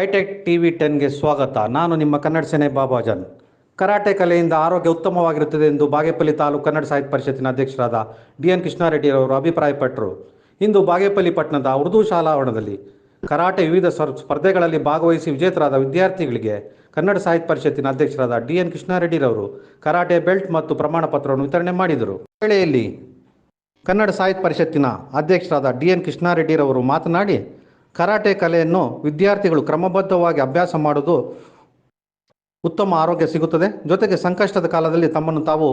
High tech T V ಟೆನ್ಗೆ ಸ್ವಾಗತ. ನಾನು ನಿಮ್ಮ ಕನ್ನಡ ಸೇನೆ ಬಾಬಾಜನ್. ಕರಾಟೆ ಕಲೆಯಿಂದ ಆರೋಗ್ಯ ಉತ್ತಮವಾಗಿರುತ್ತದೆ ಎಂದು ಬಾಗೇಪಲ್ಲಿ ತಾಲೂಕು ಕನ್ನಡ ಸಾಹಿತ್ಯ ಪರಿಷತ್ತಿನ ಅಧ್ಯಕ್ಷರಾದ ಡಿ ಎನ್ ಕೃಷ್ಣಾರೆಡ್ಡಿ ಅವರು ಅಭಿಪ್ರಾಯಪಟ್ಟರು ಇಂದು ಬಾಗೇಪಲ್ಲಿ ಪಟ್ಟಣದ ಉರ್ದು ಶಾಲಾ ಆವರಣದಲ್ಲಿ ಕರಾಟೆ ವಿವಿಧ ಸ್ಪರ್- ಸ್ಪರ್ಧೆಗಳಲ್ಲಿ ಭಾಗವಹಿಸಿ ವಿಜೇತರಾದ ವಿದ್ಯಾರ್ಥಿಗಳಿಗೆ ಕನ್ನಡ ಸಾಹಿತ್ಯ ಪರಿಷತ್ತಿನ ಅಧ್ಯಕ್ಷರಾದ ಡಿ ಎನ್ ಕೃಷ್ಣಾರೆಡ್ಡಿರವರು ಕರಾಟೆ ಬೆಲ್ಟ್ ಮತ್ತು ಪ್ರಮಾಣ ಪತ್ರವನ್ನು ವಿತರಣೆ ಮಾಡಿದರು. ವೇಳೆಯಲ್ಲಿ ಕನ್ನಡ ಸಾಹಿತ್ಯ ಪರಿಷತ್ತಿನ ಅಧ್ಯಕ್ಷರಾದ ಡಿ ಎನ್ ಕೃಷ್ಣಾರೆಡ್ಡಿರವರು ಮಾತನಾಡಿ ಕರಾಟೆ ಕಲೆಯನ್ನು ವಿದ್ಯಾರ್ಥಿಗಳು ಕ್ರಮಬದ್ಧವಾಗಿ ಅಭ್ಯಾಸ ಮಾಡುವುದು ಉತ್ತಮ ಆರೋಗ್ಯ ಸಿಗುತ್ತದೆ. ಜೊತೆಗೆ ಸಂಕಷ್ಟದ ಕಾಲದಲ್ಲಿ ತಮ್ಮನ್ನು ತಾವು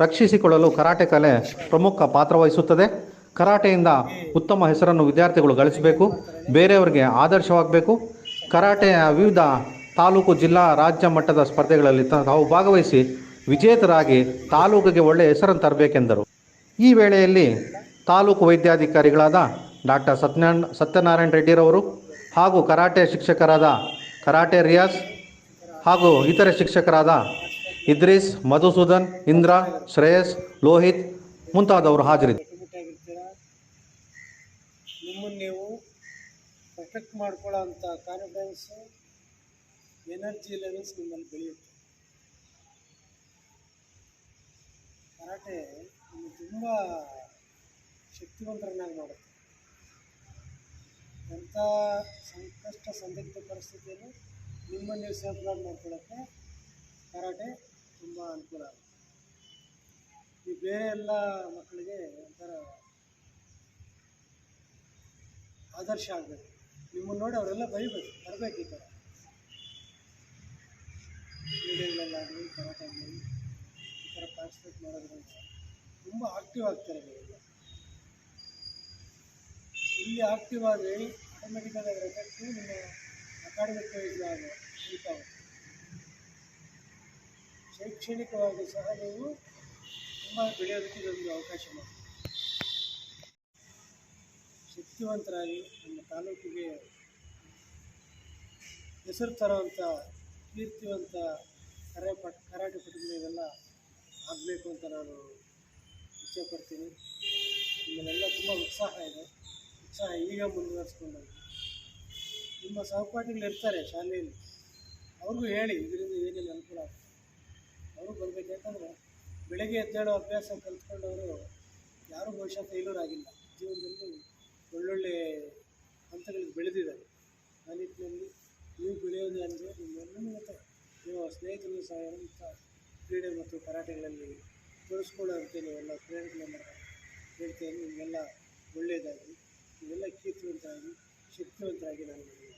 ರಕ್ಷಿಸಿಕೊಳ್ಳಲು ಕರಾಟೆ ಕಲೆ ಪ್ರಮುಖ ಪಾತ್ರ ವಹಿಸುತ್ತದೆ ಕರಾಟೆಯಿಂದ ಉತ್ತಮ ಹೆಸರನ್ನು ವಿದ್ಯಾರ್ಥಿಗಳು ಗಳಿಸಬೇಕು. ಬೇರೆಯವರಿಗೆ ಆದರ್ಶವಾಗಬೇಕು. ಕರಾಟೆಯ ವಿವಿಧ ತಾಲೂಕು, ಜಿಲ್ಲಾ, ರಾಜ್ಯ ಮಟ್ಟದ ಸ್ಪರ್ಧೆಗಳಲ್ಲಿ ತಾವು ಭಾಗವಹಿಸಿ ವಿಜೇತರಾಗಿ ತಾಲೂಕಿಗೆ ಒಳ್ಳೆಯ ಹೆಸರನ್ನು ತರಬೇಕೆಂದರು. ಈ ವೇಳೆಯಲ್ಲಿ ತಾಲೂಕು ವೈದ್ಯಾಧಿಕಾರಿಗಳಾದ ಡಾಕ್ಟರ್ ಸತ್ಯನಾರಾಯಣ ಸತ್ಯನಾರಾಯಣ ರೆಡ್ಡಿರವರು ಹಾಗೂ ಕರಾಟೆ ಶಿಕ್ಷಕರಾದ ಕರಾಟೆ ರಿಯಾಜ್ ಹಾಗೂ ಇತರೆ ಶಿಕ್ಷಕರಾದ ಇದ್ರೀಸ್, ಮಧುಸೂದನ್, ಇಂದ್ರ, ಶ್ರೇಯಸ್, ಲೋಹಿತ್ ಮುಂತಾದವರು ಹಾಜರಿದ್ದರು ನಿಮ್ಮನ್ನು ನೀವು ಪ್ರೊಟೆಕ್ಟ್ ಮಾಡ್ಕೊಳ್ಳೋ ಅಂಥ ಎನರ್ಜಿ ಲೆವೆಲ್ಸ್ ನಿಮ್ಮಲ್ಲಿ ಬೆಳೆಯುತ್ತೆ. ಕರಾಟೆ ತುಂಬ ಶಕ್ತಿವಂತರನ್ನಾಗಿ ಮಾಡುತ್ತೆ. ಎಂಥ ಸಂಕಷ್ಟ ಸಂದಿಗ್ಧ ಪರಿಸ್ಥಿತಿಯಲ್ಲಿ ನಿಮ್ಮನ್ನು ನೀವು ಸೇಫ್ ಗಾರ್ಡ್ ಮಾಡ್ಕೊಳ್ಳೋಕ್ಕೆ ಕರಾಟೆ ತುಂಬ ಅನುಕೂಲ ಆಗುತ್ತೆ. ಈ ಬೇರೆ ಎಲ್ಲ ಮಕ್ಕಳಿಗೆ ಒಂಥರ ಆದರ್ಶ ಆಗಬೇಕು. ನಿಮ್ಮನ್ನು ನೋಡಿ ಅವರೆಲ್ಲ ಬೈಬೇಕು, ಬರಬೇಕು ಈ ಥರ. ಕ್ರೀಡೆಗಳಲ್ಲಾಗಲಿ ಆಗಲಿ ಈ ಥರ ಪಾರ್ಟಿಸಿಪೇಟ್ ಮಾಡೋದ್ರಿಂದ ತುಂಬ ಆಕ್ಟಿವ್ ಆಗ್ತಾರೆ ನೀವೆಲ್ಲ ಇಲ್ಲಿ ಆಕ್ಟಿವ್ ಆಗಿ ಆಟೋಮೆಟಿಕ್ಕಾಗಿ ಅದರ ಎಫೆಕ್ಟು ನಿಮ್ಮ ಅಕಾಡೆಮಿಕ್ ವೈಸ್ ಶೈಕ್ಷಣಿಕವಾಗಿ ಸಹ ನೀವು ತುಂಬ ಬೆಳೆಯೋದಕ್ಕೆ ಇದೊಂದು ಅವಕಾಶ ಮಾಡಿ ಶಕ್ತಿವಂತರಾಗಿ ನಮ್ಮ ತಾಲೂಕಿಗೆ ಹೆಸರು ತರುವಂಥ ಕೀರ್ತಿವಂತ ಕರೆ ಪಟ್, ಕರಾಟೆ ಪಟುಗಳಿಗೆಲ್ಲ ಆಗಬೇಕು ಅಂತ ನಾನು ಇಚ್ಛೆ ಪಡ್ತೀನಿ. ನಿಮ್ಮಲ್ಲೆಲ್ಲ ತುಂಬ ಉತ್ಸಾಹ ಇದೆ. ಉತ್ಸಾಹ ಈಗ ಮುಂದುವರಿಸ್ಕೊಂಡು ನಿಮ್ಮ ಸಹಪಾಠಿಗಳು ಇರ್ತಾರೆ ಶಾಲೆಯಲ್ಲಿ. ಅವ್ರಿಗೂ ಹೇಳಿ, ಇದರಿಂದ ಏನೇನು ಅನುಕೂಲ ಆಗುತ್ತೆ. ಅವರು ಬರಬೇಕು. ಯಾಕಂದರೆ ಬೆಳಗ್ಗೆ ಎದ್ದೇಳೋ ಅಭ್ಯಾಸ ಕಲ್ತ್ಕೊಂಡವರು ಯಾರೂ ಬಹುಶಃ ಫೇಲ್ಯೂರ್ ಆಗಿಲ್ಲ ಜೀವನದಲ್ಲಿ ಒಳ್ಳೊಳ್ಳೆ ಹಂತಗಳಿಗೆ ಬೆಳೆದಿದ್ದಾರೆ. ಆ ನಿಟ್ಟಿನಲ್ಲಿ ನೀವು ಬೆಳೆಯೋದು ಅಂದರೆ ನಿಮ್ಮೆಲ್ಲರೂ ಮತ್ತು ನೀವು ಸ್ನೇಹಿತರು ಸಹ ಇಂಥ ಕ್ರೀಡೆ ಮತ್ತು ಕರಾಟೆಗಳಲ್ಲಿ ತೋರಿಸ್ಕೊಳ್ಳೋ ನೀವೆಲ್ಲ ಎಲ್ಲ ಮಾಡಿ ಹೇಳ್ತೇನೆ ನಿಮಗೆಲ್ಲ ಶಕ್ತಿವಂತರಾಗಿ ನಾನು ನಿಮ್ಮನ್ನು